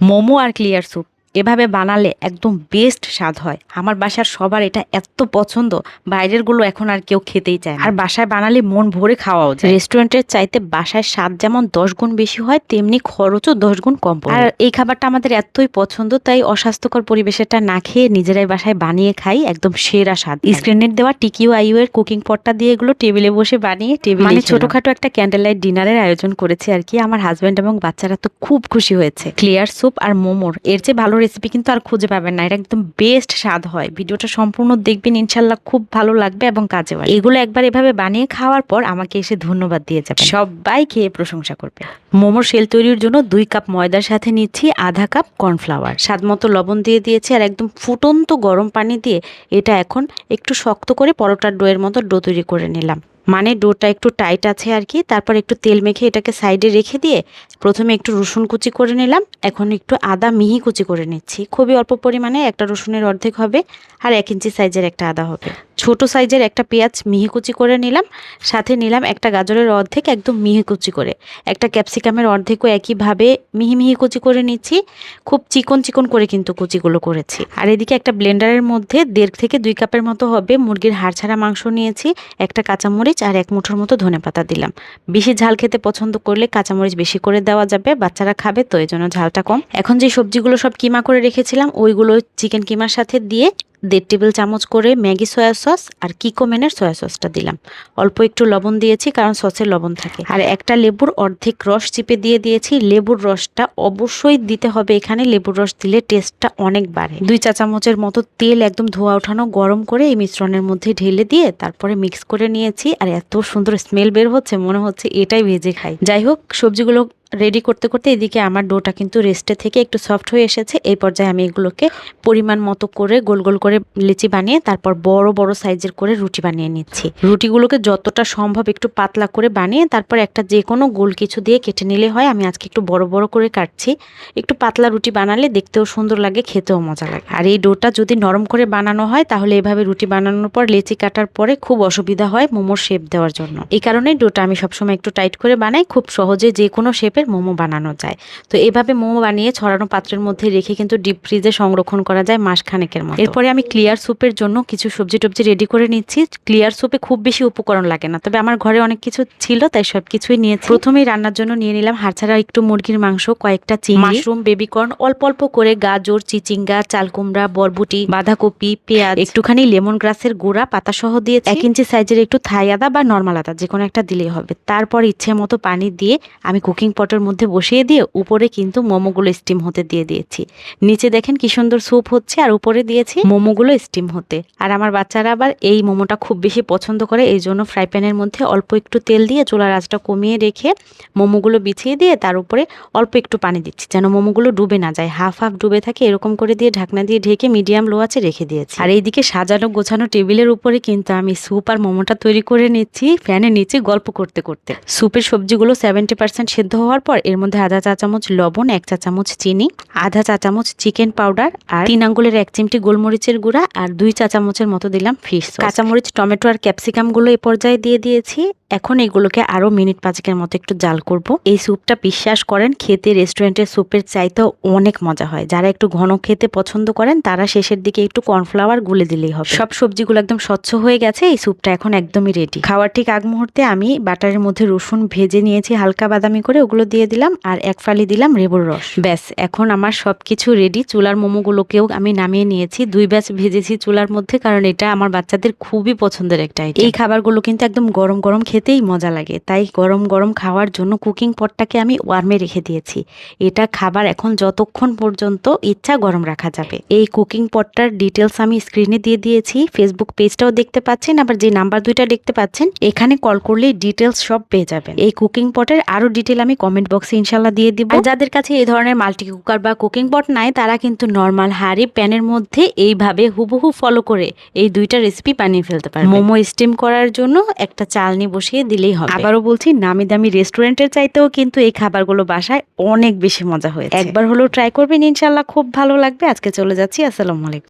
মোমো আর clear soup. এভাবে বানালে একদম বেস্ট স্বাদ হয়। আমার বাসার সবার এটা এত পছন্দ বাইরেরগুলো এখন আর কেউ খেতেই চায় আর বাসায় বানালে মন ভরে খাওয়াও যায়। রেস্টুরেন্টের চাইতে বাসায় স্বাদ যেমন দশ গুণ বেশি হয় তেমনি খরচও দশ গুণ কম আর এই খাবারটা আমাদের এতই পছন্দ তাই অস্বাস্থ্যকর পরিবেশেরটা না খেয়ে নিজেরাই বাসায় বানিয়ে খাই একদম সেরা স্বাদ স্ক্রিনের দেওয়া টিকিউ আইউ এর কুকিং পটটা দিয়ে এগুলো টেবিলে বসে বানিয়ে টেবিলে মানে ছোটখাটো একটা ক্যান্ডেল লাইট ডিনারের আয়োজন করেছি আর কি। আমার হাজব্যান্ড এবং বাচ্চারা তো খুব খুশি হয়েছে। ক্লিয়ার স্যুপ আর মোমোর। এর চেয়ে ভালো রেসিপি কিন্তু আর খুঁজে পাবেন না। এটা একদম বেস্ট স্বাদ হয়। ভিডিওটা সম্পূর্ণ দেখবেন ইনশাল্লাহ খুব ভালো লাগবে এবং কাজে হয় এগুলো একবার এভাবে বানিয়ে খাওয়ার পর আমাকে এসে ধন্যবাদ দিয়ে যাবে সবাই খেয়ে প্রশংসা করবে। মোমোর শেল তৈরির জন্য দুই কাপ ময়দার সাথে নিচ্ছি আধা কাপ কর্নফ্লাওয়ার স্বাদ মতো লবণ দিয়ে দিয়েছি আর একদম ফুটন্ত গরম পানি দিয়ে এটা এখন একটু শক্ত করে পরোটার ডোয়ের মতো ডো তৈরি করে নিলাম। মানে ডোটা একটু টাইট আছে আর কি, তারপর একটু তেল মেখে এটাকে সাইডে রেখে দিয়ে প্রথমে একটু রসুন কুচি করে নিলাম। এখন একটু আদা মিহি কুচি করে নিচ্ছি। খুবই অল্প পরিমাণে একটা রসুনের অর্ধেক হবে আর এক ইঞ্চি সাইজের একটা আদা হবে। ছোট সাইজের একটা পেঁয়াজ মিহি কুচি করে নিলাম। সাথে নিলাম একটা গাজরের অর্ধেক একদম মিহি কুচি করে। একটা ক্যাপসিকামের অর্ধেকও একইভাবে মিহি মিহি কুচি করে নিচ্ছি। খুব চিকন চিকন করে কিন্তু কুচিগুলো করেছি। আর এদিকে একটা ব্লেন্ডারের মধ্যে দেড় থেকে দুই কাপের মতো হবে মুরগির হাড় ছাড়া মাংস নিয়েছি। একটা কাঁচামরিচ আর এক মুঠোর মতো ধনে পাতা দিলাম। বেশি ঝাল খেতে পছন্দ করলে কাঁচামরিচ বেশি করে দেওয়া যাবে, বাচ্চারা খাবে তো এই জন্য ঝালটা কম। এখন যে সবজিগুলো সব কিমা করে রেখেছিলাম, ওইগুলো চিকেন কিমার সাথে দিয়ে দেড় টেবিল চামচ করে ম্যাগি সয়া সস আর কিকোমেনের সয়া সসটা দিলাম। অল্প একটু লবণ দিয়েছি কারণ সসের লবণ থাকে। আর একটা লেবুর অর্ধেক রস চিপে দিয়ে দিয়েছি। লেবুর রসটা অবশ্যই দিতে হবে এখানে। লেবুর রস দিলে টেস্টটা অনেক বাড়ে। দুই চা চামচের মতো তেল একদম ধোয়া ওঠানো গরম করে এই মিশ্রণের মধ্যে ঢেলে দিয়ে তারপরে মিক্স করে নিয়েছি। আর এত সুন্দর স্মেল বের হচ্ছে, মনে হচ্ছে এটাই ভেজে খাই। যাই হোক, সবজিগুলো রেডি করতে করতে এদিকে আমার ডোটা কিন্তু রেস্টে থেকে একটু সফট হয়ে এসেছে। এই পর্যায়ে আমি এগুলোকে পরিমাণ মতো করে গোল গোল করে লিচি বানিয়ে তারপর বড় বড় সাইজের করে রুটি বানিয়ে নিচ্ছি। রুটিগুলোকে যতটা সম্ভব একটু পাতলা করে বানিয়ে তারপর একটা যে কোনো গোল কিছু দিয়ে কেটে নিলে হয়। আমি আজকে একটু বড় বড় করে কাটছি। একটু পাতলা রুটি বানালে দেখতেও সুন্দর লাগে, খেতেও মজা লাগে। আর এই ডোটা যদি নরম করে বানানো হয়, তাহলে এভাবে রুটি বানানোর পর, লেচি কাটার পরে খুব অসুবিধা হয় মোমোর শেপ দেওয়ার জন্য। এই কারণেই ডোটা আমি সবসময় একটু টাইট করে বানাই। খুব সহজে যে কোনো শেপের মোমো বানানো যায়। তো এভাবে মোমো বানিয়ে ছড়ানো পাত্রের মধ্যে রেখে কিন্তু ডিপ ফ্রিজে সংরক্ষণ করা যায় মাস খানেকের মতো। এরপরে আমি ক্লিয়ার স্যুপের জন্য কিছু সবজি টবজি রেডি করে নিচ্ছি। ক্লিয়ার স্যুপে খুব বেশি উপকরণ লাগে না, তবে আমার ঘরে অনেক কিছু ছিল, তাই সব কিছুই নিয়েছি। প্রথমেই রান্নার জন্য নিয়ে নিলাম হাড়ছাড়া একটু মুরগির মাংস, কয়েকটা চিংড়ি, মাশরুম, বেবিকর্ন, অল্প অল্প করে গাজর, চিচিঙ্গা, চালকুমড়া, বরবুটি, বাঁধাকপি, পেঁয়াজ, একটুখানি লেমন গ্রাসের গুঁড়া পাতা সহ দিয়ে এক ইঞ্চি সাইজের একটু থাই আদা বা নর্মাল আদা যে কোনো একটা দিলেই হবে। তারপর ইচ্ছে মতো পানি দিয়ে আমি কুকিং পটের মধ্যে বসিয়ে দিয়ে উপরে কিন্তু মোমোগুলো স্টিম হতে দিয়ে দিয়েছি। নিচে দেখেন কি সুন্দর স্যুপ হচ্ছে আর উপরে দিয়েছি মোমোগুলো স্টিম হতে। আর আমার বাচ্চারা আবার এই মোমোটা খুব বেশি পছন্দ করে, এই জন্য ফ্রাই প্যানের মধ্যে অল্প একটু তেল দিয়ে চুলার আঁচটা কমিয়ে রেখে মোমোগুলো বিছিয়ে দিয়ে তার উপরে অল্প একটু পানি দিচ্ছি, যেন মোমোগুলো ডুবে না যায়। হাফ হাফ ডুবে থাকে, এরকম করে দিয়ে ঢাকনা দিয়ে ঢেকে মিডিয়াম লো আছে রেখে দিয়েছি। আর এইদিকে সাজানো গোছানো টেবিলের উপরে কিন্তু আমি স্যুপ আর মোমোটা তৈরি করে নিচ্ছি ফ্যানের নিচে গল্প করতে করতে। স্যুপের সবজিগুলো সেভেন্টি পার্সেন্ট সেদ্ধ হওয়ার পর এর মধ্যে আধা চা চামচ লবণ, এক চা চামচ চিনি, আধা চা চামচ চিকেন পাউডার আর তিন আঙ্গুলের এক চিমটি গোলমরিচের গুঁড়া আর দুই চা চামচের মতো দিলাম ফিশ কাঁচামরিচ, টমেটো আর ক্যাপসিকামগুলো এই পর্যায়ে দিয়ে দিয়েছি। এখন এগুলোকে আরও মিনিট পাঁচেকের মতো একটু জাল করব। এই স্যুপটা বিশ্বাস করেন, খেতে রেস্টুরেন্টের স্যুপের চাইতেও অনেক মজা হয়। যারা একটু ঘন খেতে পছন্দ করেন, তারা শেষের দিকে একটু কর্নফ্লাওয়ার গুলে দিলেই হবে। সব সবজিগুলো একদম স্বচ্ছ হয়ে গেছে, এই স্যুপটা এখন একদমই রেডি খাওয়ার ঠিক আগ মুহূর্তে আমি বাটারের মধ্যে রসুন ভেজে নিয়েছি, হালকা বাদামি করে, ওগুলো দিয়ে দিলাম আর এক ফালি দিলাম লেবুর রস। ব্যাস, এখন আমার সব কিছু রেডি চুলার মোমোগুলোকেও আমি নামিয়ে নিয়েছি। দুই ব্যাচ ভেজেছি চুলার মধ্যে কারণ এটা আমার বাচ্চাদের খুবই পছন্দের একটা। এই খাবারগুলো কিন্তু একদম গরম গরম খেতেই মজা লাগে। তাই গরম গরম খাওয়ার জন্য কুকিং পটটাকে আমি ওয়ার্মে রেখে দিয়েছি। এটা খাবার এখন যতক্ষণ পর্যন্ত ইচ্ছা গরম রাখা যাবে। এই কুকিং পটটার ডিটেলস আমি স্ক্রিনে দিয়ে দিয়েছি। ফেসবুক পেজটাও দেখতে পাচ্ছেন, আবার যে নাম্বার দুইটা দেখতে পাচ্ছেন, এখানে কল করলেই ডিটেলস সব পেয়ে যাবেন। এই কুকিং পটের আরও ডিটেল আমি কমেন্ট বক্সে ইনশাল্লাহ দিয়ে দিব। যাদের কাছে এই ধরনের মাল্টি কুকার বা কুকিং পট নাই তারা কিন্তু নর্মাল হাঁড়ি প্যানের মধ্যে এইভাবে হুবহু ফলো করে এই দুইটা রেসিপি বানিয়ে ফেলতে পারে মোমো স্টিম করার জন্য একটা চালনি বসিয়ে দিলেই হবে। আবারও বলছি নামি দামি রেস্টুরেন্টের চাইতেও কিন্তু এই খাবারগুলো বাসায় অনেক বেশি মজা হয়েছে। একবার হলেও ট্রাই করবেন ইনশাল্লাহ খুব ভালো লাগবে। আজকে চলে যাচ্ছি আসসালামু আলাইকুম।